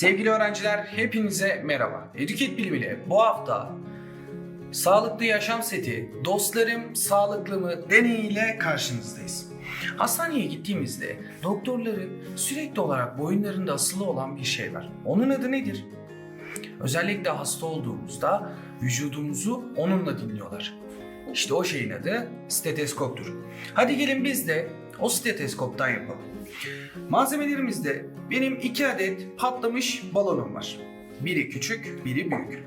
Sevgili öğrenciler hepinize merhaba. Eduket Bilim ile bu hafta Sağlıklı Yaşam Seti Dostlarım Sağlıklı mı deneyiyle karşınızdayız. Hastaneye gittiğimizde doktorların sürekli olarak boyunlarında asılı olan bir şey var. Onun adı nedir? Özellikle hasta olduğumuzda vücudumuzu onunla dinliyorlar. İşte o şeyin adı steteskoptur. Hadi gelin biz de o steteskoptan yapalım. Malzemelerimizde benim iki adet patlamış balonum var. Biri küçük, biri büyük.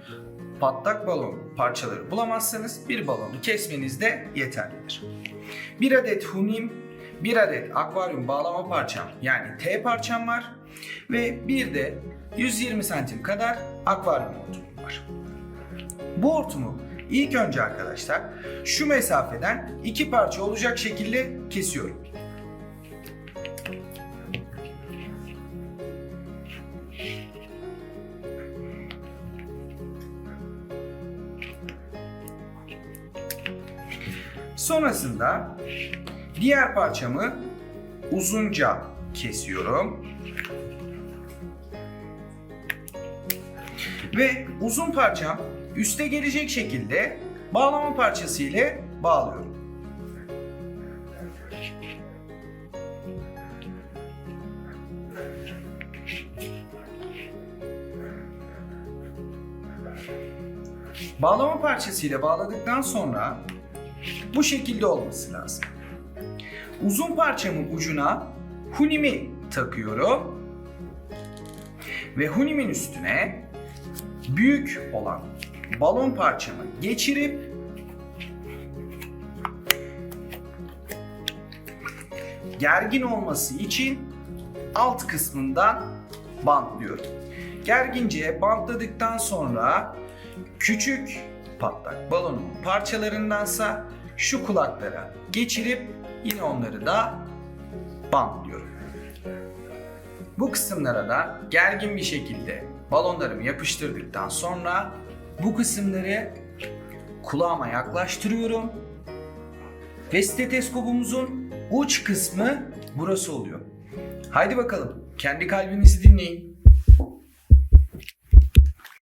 Patlak balon parçaları bulamazsanız bir balonu kesmeniz de yeterlidir. Bir adet hunim, bir adet akvaryum bağlama parçam yani T parçam var ve bir de 120 santim kadar akvaryum hortumum var. Bu hortumu ilk önce arkadaşlar şu mesafeden iki parça olacak şekilde kesiyorum. Sonrasında diğer parçamı uzunca kesiyorum. Ve uzun parçam üste gelecek şekilde bağlama parçası ile bağlıyorum. Bağlama parçası ile bağladıktan sonra bu şekilde olması lazım. Uzun parçamın ucuna hunimi takıyorum. Ve hunimin üstüne büyük olan balon parçamı geçirip gergin olması için alt kısmından bantlıyorum. Gergince bantladıktan sonra küçük patlak balonun parçalarındansa şu kulaklara geçirip yine onları da bantlıyorum. Bu kısımlara da gergin bir şekilde balonlarımı yapıştırdıktan sonra bu kısımları kulağıma yaklaştırıyorum. Ve steteskopumuzun uç kısmı burası oluyor. Haydi bakalım kendi kalbinizi dinleyin.